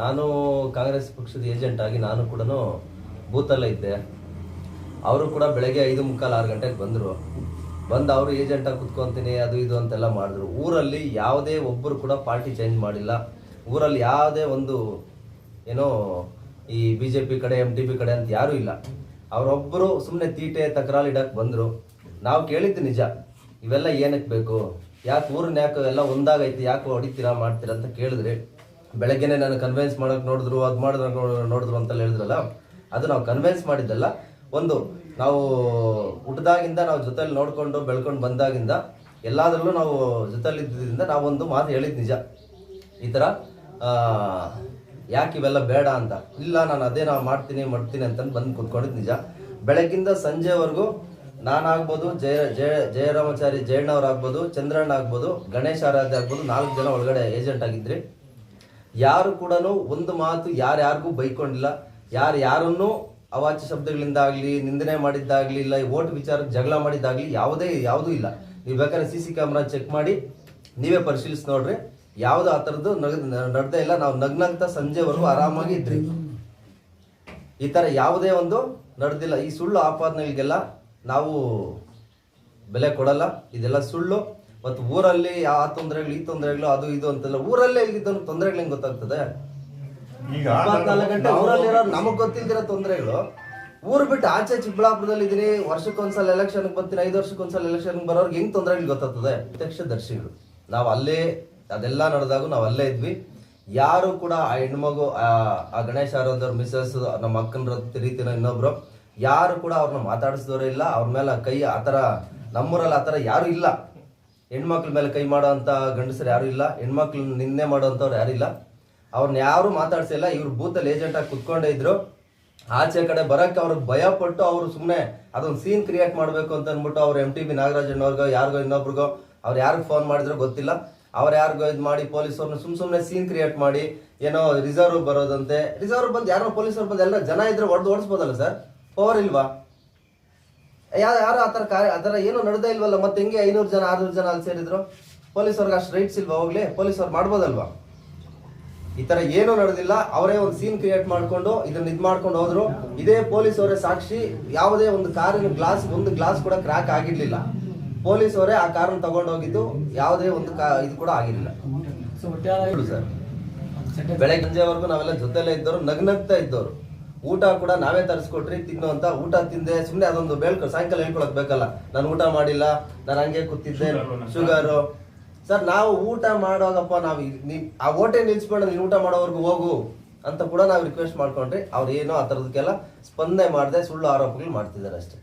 ನಾನು ಕಾಂಗ್ರೆಸ್ ಪಕ್ಷದ ಏಜೆಂಟ್ ಆಗಿ ನಾನು ಕೂಡ ಬೂತಲ್ಲೇ ಇದ್ದೆ. ಅವರು ಕೂಡ ಬೆಳಗ್ಗೆ ಐದು ಮುಕ್ಕಾಲು ಆರು ಗಂಟೆಗೆ ಬಂದರು. ಬಂದು ಅವರು ಏಜೆಂಟಾಗಿ ಕುತ್ಕೊತೀನಿ, ಅದು ಇದು ಅಂತೆಲ್ಲ ಮಾಡಿದ್ರು. ಊರಲ್ಲಿ ಯಾವುದೇ ಒಬ್ಬರು ಕೂಡ ಪಾರ್ಟಿ ಚೇಂಜ್ ಮಾಡಿಲ್ಲ. ಊರಲ್ಲಿ ಯಾವುದೇ ಒಂದು, ಏನೋ, ಈ ಬಿ ಜೆ ಪಿ ಕಡೆ ಎಂ ಟಿ ಪಿ ಕಡೆ ಅಂತ ಯಾರೂ ಇಲ್ಲ. ಅವರೊಬ್ಬರು ಸುಮ್ಮನೆ ತೀಟೆ ತಕರಾರು ಇಡಕ್ಕೆ ಬಂದರು. ನಾವು ಕೇಳಿದ್ದು ನಿಜ. ಇವೆಲ್ಲ ಏನಕ್ಕೆ ಬೇಕು? ಯಾಕೆ ಊರನ್ನ ಯಾಕೆ ಎಲ್ಲ ಒಂದಾಗೈತಿ, ಯಾಕೆ ಹೊಡಿತೀರಾ, ಮಾಡ್ತೀರಾ ಅಂತ ಕೇಳಿದ್ರಿ ಬೆಳಗ್ಗೆನೆ ನಾನು ಕನ್ವಿನ್ಸ್ ಮಾಡೋಕೆ ನೋಡಿದ್ರು, ಅದು ಮಾಡಿದ್ರು ನೋಡಿದ್ರು ಅಂತೆಲ್ಲ ಹೇಳಿದ್ರಲ್ಲ, ಅದು ನಾವು ಕನ್ವಿನ್ಸ್ ಮಾಡಿದ್ದಲ್ಲ. ಒಂದು, ನಾವು ಹುಟ್ಟದಾಗಿಂದ ನಾವು ಜೊತೆಲಿ ನೋಡ್ಕೊಂಡು, ಬೆಳ್ಕೊಂಡು ಬಂದಾಗಿಂದ ಎಲ್ಲಾದ್ರಲ್ಲೂ ನಾವು ಜೊತೆಲಿ ಇದ್ದಿದ್ದರಿಂದ ನಾವು ಒಂದು ಮಾತು ಹೇಳಿದ್ ನಿಜ. ಈ ಥರ ಯಾಕೆ ಇವೆಲ್ಲ ಬೇಡ ಅಂತ. ಇಲ್ಲ, ನಾನು ಅದೇ ನಾವು ಮಾಡ್ತೀನಿ ಮಾಡ್ತೀನಿ ಅಂತಂದು ಬಂದು ಕುತ್ಕೊಂಡಿದ್ದು ನಿಜ. ಬೆಳಗ್ಗಿಂದ ಸಂಜೆವರೆಗೂ ನಾನಾಗ್ಬೋದು, ಜಯ ಜಯ, ಜಯರಾಮಾಚಾರಿ ಜಯಣ್ಣವ್ರು ಆಗ್ಬೋದು ಚಂದ್ರಣ್ಣ ಆಗ್ಬೋದು ಗಣೇಶ್ ಆರಾಧ್ಯ ಆಗ್ಬೋದು ನಾಲ್ಕು ಜನ ಒಳಗಡೆ ಏಜೆಂಟ್ ಆಗಿದ್ರಿ. ಯಾರು ಕೂಡ ಒಂದು ಮಾತು ಯಾರ್ಯಾರಿಗೂ ಬೈಕೊಂಡಿಲ್ಲ. ಯಾರು ಯಾರನ್ನೂ ಅವಾಚ್ಯ ಶಬ್ದಗಳಿಂದ ಆಗಲಿ ನಿಂದನೆ ಮಾಡಿದ್ದಾಗಲಿ, ಇಲ್ಲ ಓಟ್ ವಿಚಾರ ಜಗಳ ಮಾಡಿದ್ದಾಗಲಿ ಯಾವುದೇ, ಯಾವುದೂ ಇಲ್ಲ. ನೀವು ಬೇಕಾದ್ರೆ ಸಿ ಸಿ ಕ್ಯಾಮ್ರಾ ಚೆಕ್ ಮಾಡಿ, ನೀವೇ ಪರಿಶೀಲಿಸಿ ನೋಡ್ರಿ. ಯಾವುದು ಆ ಥರದ್ದು ನಡೆದೇ ಇಲ್ಲ. ನಾವು ನಗ್ನಂತ ಸಂಜೆವರೆಗೂ ಆರಾಮಾಗಿ ಇದ್ರಿ. ಈ ಥರ ಯಾವುದೇ ಒಂದು ನಡೆದಿಲ್ಲ. ಈ ಸುಳ್ಳು ಆಪಾದನೆಗಳಿಗೆಲ್ಲ ನಾವು ಬೆಲೆ ಕೊಡಲ್ಲ. ಇದೆಲ್ಲ ಸುಳ್ಳು. ಮತ್ತು ಊರಲ್ಲಿ ಆ ತೊಂದರೆಗಳು ಈ ತೊಂದರೆಗಳು ಅದು ಇದು ಅಂತಲ್ಲ ಊರಲ್ಲೇ ಇಲ್ಲಿದ್ದವ್ರು ತೊಂದರೆಗಳು ಹೆಂಗ್ ಗೊತ್ತಾಗ್ತದೆ? ಈಗ ಇಪ್ಪತ್ನಾಲ್ಕು ಗಂಟೆ ಊರಲ್ಲಿರೋ ನಮಗ್ ಗೊತ್ತಿಲ್ದಿರೋ ತೊಂದರೆಗಳು ಊರು ಬಿಟ್ಟು ಆಚೆ ಚಿಕ್ಕಬಳ್ಳಾಪುರದಲ್ಲಿ ಇದೀನಿ ವರ್ಷಕ್ಕೊಂದ್ಸಲ ಎಲೆಕ್ಷನ್ ಬರ್ತೀನಿ ಐದು ವರ್ಷಕ್ಕೊಂದ್ಸಲ ಎಲೆಕ್ಷನ್ ಬರೋರ್ಗೆ ಹೆಂಗ್ ತೊಂದರೆಗಳು ಗೊತ್ತಾಗ್ತದೆ? ಪ್ರತ್ಯಕ್ಷದರ್ಶಿಗಳು. ನಾವು ಅಲ್ಲೇ ಅದೆಲ್ಲ ನಡೆದಾಗ ನಾವು ಅಲ್ಲೇ ಇದ್ವಿ. ಯಾರು ಕೂಡ ಆ ಹೆಣ್ಮಗು ಆ ಗಣೇಶ ಆರೋದವ್ರ ಮಿಸಸ್ ನಮ್ಮ ಅಕ್ಕನ ರೀತಿನ ಇನ್ನೊಬ್ರು ಯಾರು ಕೂಡ ಅವ್ರನ್ನ ಮಾತಾಡಿಸಿದವರು ಇಲ್ಲ ಅವ್ರ ಮೇಲೆ ಕೈ ಆತರ ನಮ್ಮೂರಲ್ಲಿ ಆತರ ಯಾರು ಇಲ್ಲ. ಹೆಣ್ಮಕ್ಳ ಮೇಲೆ ಕೈ ಮಾಡೋ ಅಂತ ಗಂಡಸರು ಯಾರು ಇಲ್ಲ. ಹೆಣ್ಮಕ್ಳು ನಿಂದೆ ಮಾಡೋವಂಥವ್ರು ಯಾರು ಇಲ್ಲ. ಅವ್ರನ್ನ ಯಾರು ಮಾತಾಡ್ಸಿಲ್ಲ ಇವ್ರು ಬೂತಲ್ಲಿ ಆಗಿ ಕುತ್ಕೊಂಡೇ ಇದ್ರು. ಆಚೆ ಕಡೆ ಬರಕ್ಕೆ ಅವ್ರಿಗೆ ಭಯ ಪಟ್ಟು ಅವ್ರು ಸುಮ್ಮನೆ ಅದೊಂದು ಸೀನ್ ಕ್ರಿಯೇಟ್ ಮಾಡಬೇಕು ಅಂತ ಅಂದ್ಬಿಟ್ಟು ಅವ್ರು ಎಂ ಟಿ ಬಿ ನಾಗರಾಜಣ್ಣವ್ರಿಗೋ ಯಾರಿಗೋ ಇನ್ನೊಬ್ರಿಗೋ, ಅವ್ರು ಯಾರಿಗೆ ಫೋನ್ ಮಾಡಿದ್ರೋ ಗೊತ್ತಿಲ್ಲ. ಅವ್ರು ಯಾರಿಗೋ ಇದು ಮಾಡಿ ಪೊಲೀಸವ್ರನ್ನ ಸುಮ್ ಸುಮ್ಮನೆ ಸೀನ್ ಕ್ರಿಯೇಟ್ ಮಾಡಿ, ಏನೋ ರಿಸರ್ವ್ ಬರೋದಂತೆ. ರಿಸರ್ವ್ ಬಂದು ಯಾರೋ ಪೊಲೀಸರು ಬಂದು ಎಲ್ಲ ಜನ ಇದ್ರೆ ಹೊಡೆದು ಓಡಿಸ್ಬೋದಲ್ಲ ಸರ್? ಪವರ್ ಇಲ್ವಾ? ಯಾರು ಯಾರು ಆ ಥರ ಕಾರ್ಯ ಅದರ ಏನೂ ನಡೆದೇ ಇಲ್ವಲ್ಲ ಮತ್ತೆ ಹೆಂಗೆ ಐನೂರು ಜನ ಆರ್ನೂರು ಜನ ಅಲ್ಲಿ ಸೇರಿದ್ರು? ಪೊಲೀಸವ್ರಿಗೆ ಅಷ್ಟು ರೈಟ್ಸ್ ಇಲ್ವಾ ಹೋಗ್ಲಿ? ಪೊಲೀಸವ್ರು ಮಾಡ್ಬೋದಲ್ವಾ? ಈ ತರ ಏನೂ ನಡೆದಿಲ್ಲ. ಅವರೇ ಒಂದು ಸೀನ್ ಕ್ರಿಯೇಟ್ ಮಾಡ್ಕೊಂಡು ಇದನ್ನ ಇದ್ ಮಾಡ್ಕೊಂಡು ಹೋದ್ರು. ಇದೇ ಪೊಲೀಸ್ ಅವರೇ ಸಾಕ್ಷಿ. ಯಾವುದೇ ಒಂದು ಕಾರಿನ ಗ್ಲಾಸ್ ಒಂದು ಗ್ಲಾಸ್ ಕೂಡ ಕ್ರಾಕ್ ಆಗಿರ್ಲಿಲ್ಲ. ಪೊಲೀಸ್ ಅವರೇ ಆ ಕಾರನ್ನ ತಗೊಂಡೋಗಿದ್ದು ಯಾವುದೇ ಒಂದು ಇದು ಕೂಡ ಆಗಿರ್ಲಿಲ್ಲ. ಸರ್ ಬೆಳಗ್ಗೆ ಸಂಜೆವರೆಗೂ ನಾವೆಲ್ಲ ಜೊತೆಲೇ ಇದ್ದವರು ನಗ್ನಗ್ತಾ ಇದ್ದವರು. ಊಟ ಕೂಡ ನಾವೇ ತರಿಸ್ಕೊಟ್ರಿ ತಿನ್ನು ಅಂತ ಊಟ ತಿಂದೆ ಸುಮ್ಮನೆ ಅದೊಂದು ಬೇಳ್ಕೊ ಸಾಯಂಕಾಲ ಹೇಳ್ಕೊಳಕ್ ಬೇಕಲ್ಲ. ನಾನು ಊಟ ಮಾಡಿಲ್ಲ ನಾನು ಹಂಗೆ ಕೂತಿದ್ದೆ ಶುಗರು ಸರ್ ನಾವು ಊಟ ಮಾಡೋದಪ್ಪ ನಾವು ಆ ಓಟೆ ನಿಲ್ಸ್ಕೊಂಡು ನೀನು ಊಟ ಮಾಡೋವರೆಗೂ ಹೋಗು ಅಂತ ಕೂಡ ನಾವು ರಿಕ್ವೆಸ್ಟ್ ಮಾಡ್ಕೊಂಡ್ರಿ. ಅವ್ರು ಏನೋ ಆ ಥರದಕ್ಕೆಲ್ಲ ಸ್ಪಂದನೆ ಮಾಡದೆ ಸುಳ್ಳು ಆರೋಪಗಳು ಮಾಡ್ತಿದ್ದಾರೆ ಅಷ್ಟೇ.